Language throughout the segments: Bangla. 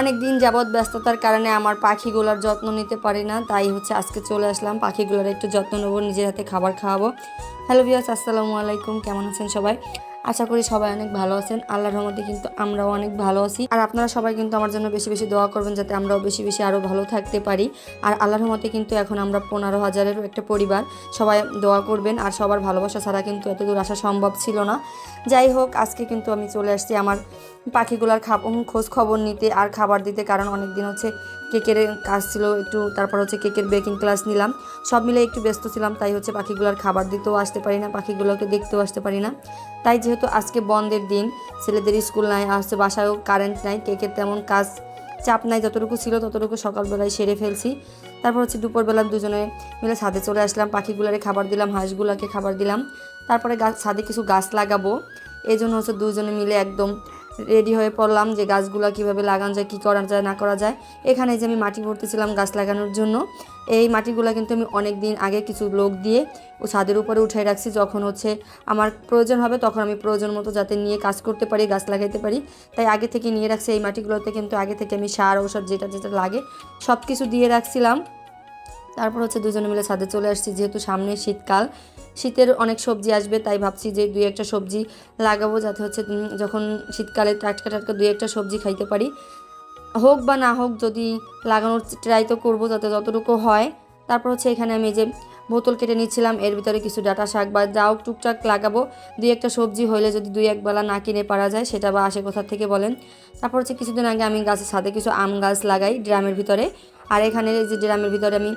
অনেক দিন যাবৎ ব্যস্ততার কারণে আমার পাখিগুলোর যত্ন নিতে পারি না, তাই হচ্ছে আজকে চলে আসলাম। পাখিগুলোর একটু যত্ন নেব, নিজের হাতে খাবার খাওয়াবো। হ্যালো বিয়াস আসসালামু আলাইকুম, কেমন আছেন সবাই? আশা করি সবাই অনেক ভালো আছেন। আল্লাহর রহমতে কিন্তু আমরাও অনেক ভালো আছি। আর আপনারা সবাই কিন্তু আমার জন্য বেশি বেশি দোয়া করবেন যাতে আমরাও বেশি বেশি আরও ভালো থাকতে পারি। আর আল্লাহর রহমতে কিন্তু এখন আমরা পনেরো হাজারেরও একটা পরিবার। সবাই দোয়া করবেন। আর সবার ভালোবাসা ছাড়া কিন্তু এত দূর আসা সম্ভব ছিল না। যাই হোক, আজকে কিন্তু আমি চলে আসছি আমার পাখিগুলার খাব খোঁজ খবর নিতে আর খাবার দিতে। কারণ অনেক দিন হচ্ছে কেকের কাজ ছিল, একটু তারপর হচ্ছে কেকের বেকিং ক্লাস নিলাম। সব মিলে একটু ব্যস্ত ছিলাম, তাই হচ্ছে পাখিগুলোর খাবার দিতেও আসতে পারি না, পাখিগুলোকে দেখতেও আসতে পারি না। তাই যেহেতু আজকে বন্ধের দিন, ছেলেদের স্কুল নাই, আসছে বাসায়ও কারেন্ট নাই, কেকের তেমন কাজ চাপ নাই, যতটুকু ছিল ততটুকু সকালবেলায় সেরে ফেলছি। তারপর হচ্ছে দুপুরবেলা দুজনে মিলে ছাদে চলে আসলাম, পাখিগুলারে খাবার দিলাম, হাঁসগুলাকে খাবার দিলাম। তারপরে গাছ ছাদে কিছু গাছ লাগাবো। এই জন্য হচ্ছে দুজনে মিলে একদম রেডি হয়ে পড়লাম যে গাছগুলো কীভাবে লাগানো যায়, কী করা যায়, না করা যায়। এখানে যে আমি মাটি ভরতেছিলাম গাছ লাগানোর জন্য, এই মাটিগুলো কিন্তু আমি অনেক দিন আগে কিছু লোক দিয়ে ও ছাদের উপরে উঠাই রাখছি। যখন হচ্ছে আমার প্রয়োজন হবে, তখন আমি প্রয়োজন মতো যাতে নিয়ে কাজ করতে পারি, গাছ লাগাইতে পারি। তাই আগে থেকে নিয়ে রাখছি এই মাটিগুলোতে, কিন্তু আগে থেকে আমি সার, ঔষধ যেটা যেটা লাগে সব কিছু দিয়ে রাখছিলাম। তারপর হচ্ছে দুজনে মিলে ছাদে চলে আসছি, যেহেতু সামনে শীতকাল, শীতের অনেক সবজি আসবে, তাই ভাবছি যে দুই একটা সবজি লাগাবো যাতে হচ্ছে যখন শীতকালে টাটকা টাটকা দুই একটা সবজি খাইতে পারি। হোক বা না হোক, যদি লাগানোর ট্রাই তো করব, যাতে যতটুকু হয়। তারপর হচ্ছে এখানে আমি যে বোতল কেটে নিচ্ছিলাম, এর ভিতরে কিছু ডাটা শাক বা যাও টুকটাক লাগাবো। দুই একটা সবজি হইলে যদি দুই একবেলা না কিনে পারা যায়, সেটা বা আসে কোথা থেকে বলেন? তারপর হচ্ছে কিছুদিন আগে আমি গাছের সাথে কিছু আম গাছ লাগাই ড্রামের ভিতরে। আর এখানে যে ড্রামের ভিতরে আমি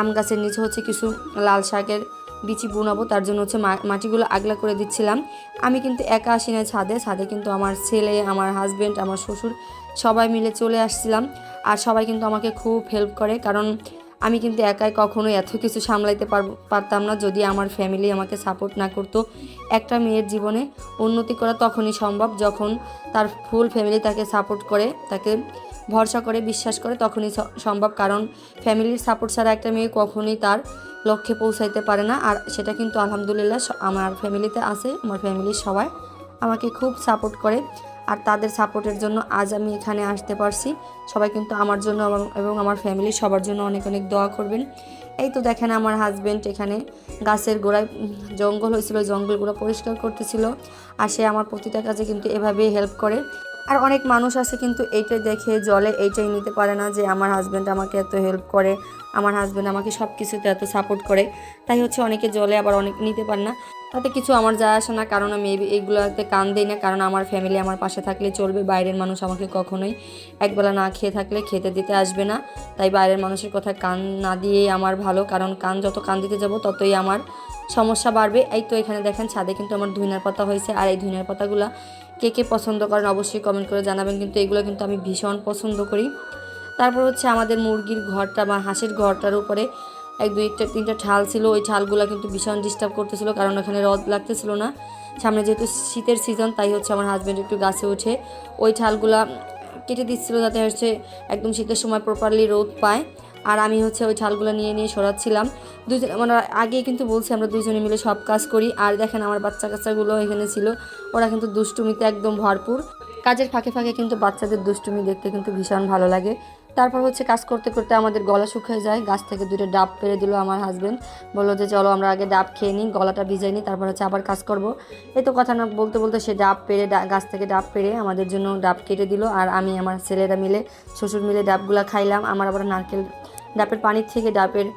আম গাছের নিচে হচ্ছে কিছু লাল শাকের বিচি বুনাবো, তার জন্য হচ্ছে মাটিগুলো আগলা করে দিচ্ছিলাম। আমি কিন্তু একা আসি না ছাদে ছাদে কিন্তু আমার ছেলে, আমার হাজব্যান্ড আমার শ্বশুর সবাই মিলে চলে আসছিলাম। আর সবাই কিন্তু আমাকে খুব হেল্প করে, কারণ আমি কিন্তু একাই কখনো এত কিছু সামলাইতে পারতাম না। যদি আমার ফ্যামিলি আমাকে সাপোর্ট না করতো একটা মেয়ের জীবনে উন্নতি করা তখনই সম্ভব। যখন তার ফুল ফ্যামিলি তাকে সাপোর্ট করে, তাকে ভরসা করে, বিশ্বাস করে তখনই সম্ভব। কারণ ফ্যামিলির সাপোর্ট ছাড়া একটা মেয়ে কখনোই তার লক্ষ্যে পৌঁছাইতে পারে না। আর সেটা কিন্তু আলহামদুলিল্লাহ আমার ফ্যামিলিতে আছে, আমার ফ্যামিলির সবাই আমাকে খুব সাপোর্ট করে। আর তাদের সাপোর্টের জন্য আজ আমি এখানে আসতে পারছি। সবাই কিন্তু আমার জন্য এবং- আমার ফ্যামিলি সবার জন্য অনেক অনেক দোয়া করবেন। এই তো দেখেন আমার হাজবেন্ড এখানে গাছের গোড়ায় জঙ্গল হয়েছিল, জঙ্গলগুলো পরিষ্কার করতেছিল আর সে আমার প্রতিটা কাজে কিন্তু এভাবেই হেল্প করে। আর অনেক মানুষ আছে কিন্তু এইটাই দেখে জলে এইটাই নিতে পারে না যে আমার হাজব্যান্ড আমাকে এত হেল্প করে, আমার হাজব্যান্ড আমাকে সব কিছুতে এত সাপোর্ট করে। তাই হচ্ছে অনেকে জলে আবার অনেক নিতে পারে না। তাতে কিছু আমার যায় আসে না, কারণ আমি এই- এইগুলোতে কান দিই না, কারণ আমার ফ্যামিলি আমার পাশে থাকলে চলবে, বাইরের মানুষ আমাকে কখনোই একবেলা না খেয়ে থাকলে খেতে দিতে আসবে না। তাই বাইরের মানুষের কথা কান না দিয়ে আমার ভালো, কারণ কান যত কান দিতে যাব ততই আমার সমস্যা বাড়বে। এই তো এখানে দেখেন, ছাদে কিন্তু আমার ধুইনার পাতা হয়েছে, আর এই ধুইনার পাতাগুলো কে কে পছন্দ করেন অবশ্যই কমেন্ট করে জানাবেন, কিন্তু এগুলো কিন্তু আমি ভীষণ পছন্দ করি। তারপর হচ্ছে আমাদের মুরগির ঘরটা বা হাঁসের ঘরটার উপরে এক, দুই, একটা, তিনটা ঠাল ছিল। ওই ঠালগুলো কিন্তু ভীষণ ডিস্টার্ব করতেছিল, কারণ ওখানে রদ লাগতেছিল না। সামনে যেহেতু শীতের সিজন তাই হচ্ছে আমার হাজব্যান্ড একটু গাছে উঠে ওই ঠালগুলা কেটে দিচ্ছিল যাতে হচ্ছে একদম শীতের সময় প্রপারলি রোদ পায়। আর আমি হচ্ছে ওই ঠালগুলো নিয়ে নিয়ে সরাচ্ছিলাম। দুজন মানে আগেই কিন্তু বলছি আমরা দুজনে মিলে সব কাজ করি। আর দেখেন আমার বাচ্চা কাচ্চাগুলো এখানে ছিল, ওরা কিন্তু দুষ্টুমিতে একদম ভরপুর। কাজের ফাঁকে ফাঁকে কিন্তু বাচ্চাদের দুষ্টুমি দেখতে কিন্তু ভীষণ ভালো লাগে। তারপর হচ্ছে কাজ করতে করতে আমাদের গলা শুকিয়ে যায়। গাছ থেকে দুটো ডাব পেরে দিল আমার হাজবেন্ড বলল যে, চলো আমরা আগে ডাব খেয়ে নিই, গলাটা ভিজাই নিই, তারপর হচ্ছে আবার কাজ করব। এই তো কথা না বলতে বলতে সে ডাব পেরে গাছ থেকে ডাব পেরে আমাদের জন্য ডাব কেটে দিল। আর আমি আমার ছেলেরা মিলে, শ্বশুর মিলে ডাবগুলো খাইলাম। আমার আবার নারকেল ডাবের পানির থেকে ডাবের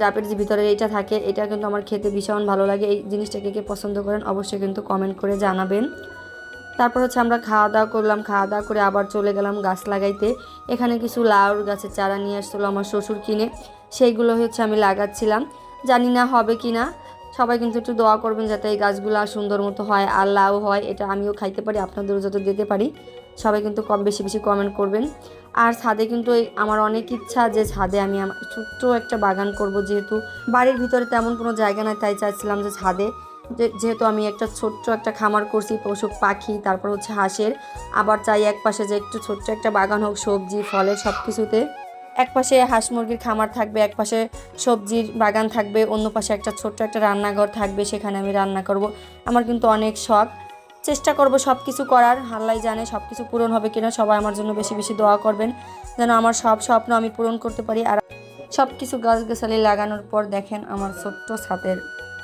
ডাবের যে ভিতরে এইটা থাকে, এটা কিন্তু আমার খেতে ভীষণ ভালো লাগে। এই জিনিসটা কে কে পছন্দ করেন অবশ্যই কিন্তু কমেন্ট করে জানাবেন। তারপর হচ্ছে আমরা খাওয়া দাওয়া করলাম খাওয়া দাওয়া করে আবার চলে গেলাম গাছ লাগাইতে। এখানে কিছু লাউর গাছের চারা নিয়ে আসছিল আমার শ্বশুর কিনে। সেইগুলো হচ্ছে আমি লাগাচ্ছিলাম। জানি না হবে কি না সবাই কিন্তু একটু দোয়া করবেন যাতে এই গাছগুলো সুন্দর মতো হয় আর লাউ হয়, এটা আমিও খাইতে পারি, আপনাদেরও যত দিতে পারি। সবাই কিন্তু কম বেশি বেশি কমেন্ট করবেন। আর ছাদে কিন্তু আমার অনেক ইচ্ছা যে ছাদে আমি আমার ছোট্ট একটা বাগান করব যেহেতু বাড়ির ভিতরে তেমন কোনো জায়গা নাই, তাই চাইছিলাম যে ছাদে যেহেতু আমি একটা ছোট্ট একটা খামার করছি, পশু, পাখি, তারপর হচ্ছে হাঁসের, আবার চাই এক পাশে যে একটু ছোট্ট একটা বাগান হোক, সবজি, ফলের সব কিছুতে এক পাশে হাঁস মুরগির খামার থাকবে, এক পাশে সবজির বাগান থাকবে, অন্য পাশে একটা ছোট্ট একটা রান্নাঘর থাকবে, সেখানে আমি রান্না করব। আমার কিন্তু অনেক শখ। চেষ্টা করব সব কিছু করার আল্লাহ জানে সব কিছু পূরণ হবে কিনা, সবাই আমার জন্য বেশি বেশি দোয়া করবেন, যেন আমার সব স্বপ্ন আমি পূরণ করতে পারি। আর সব কিছু গাছগাছালি লাগানোর পর দেখেন আমার ছোট্ট ছাদের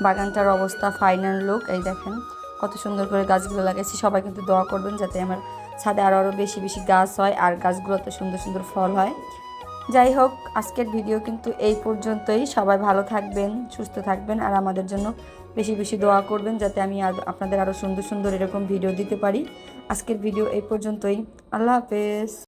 বাগানটার অবস্থা ফাইনাল লুক এই দেখেন কত সুন্দর করে গাছগুলো লাগাইছি। সবাই কিন্তু দোয়া করবেন যাতে আমার ছাদে আরও আরও বেশি বেশি গাছ হয় আর গাছগুলোতে সুন্দর সুন্দর ফল হয়। যাই হোক, আজকের ভিডিও কিন্তু এই পর্যন্তই। সবাই ভালো থাকবেন, সুস্থ থাকবেন আর আমাদের জন্য বেশি বেশি দোয়া করবেন যাতে আমি আপনাদের আরও সুন্দর সুন্দর এরকম ভিডিও দিতে পারি। আজকের ভিডিও এই পর্যন্তই। আল্লাহ হাফেজ।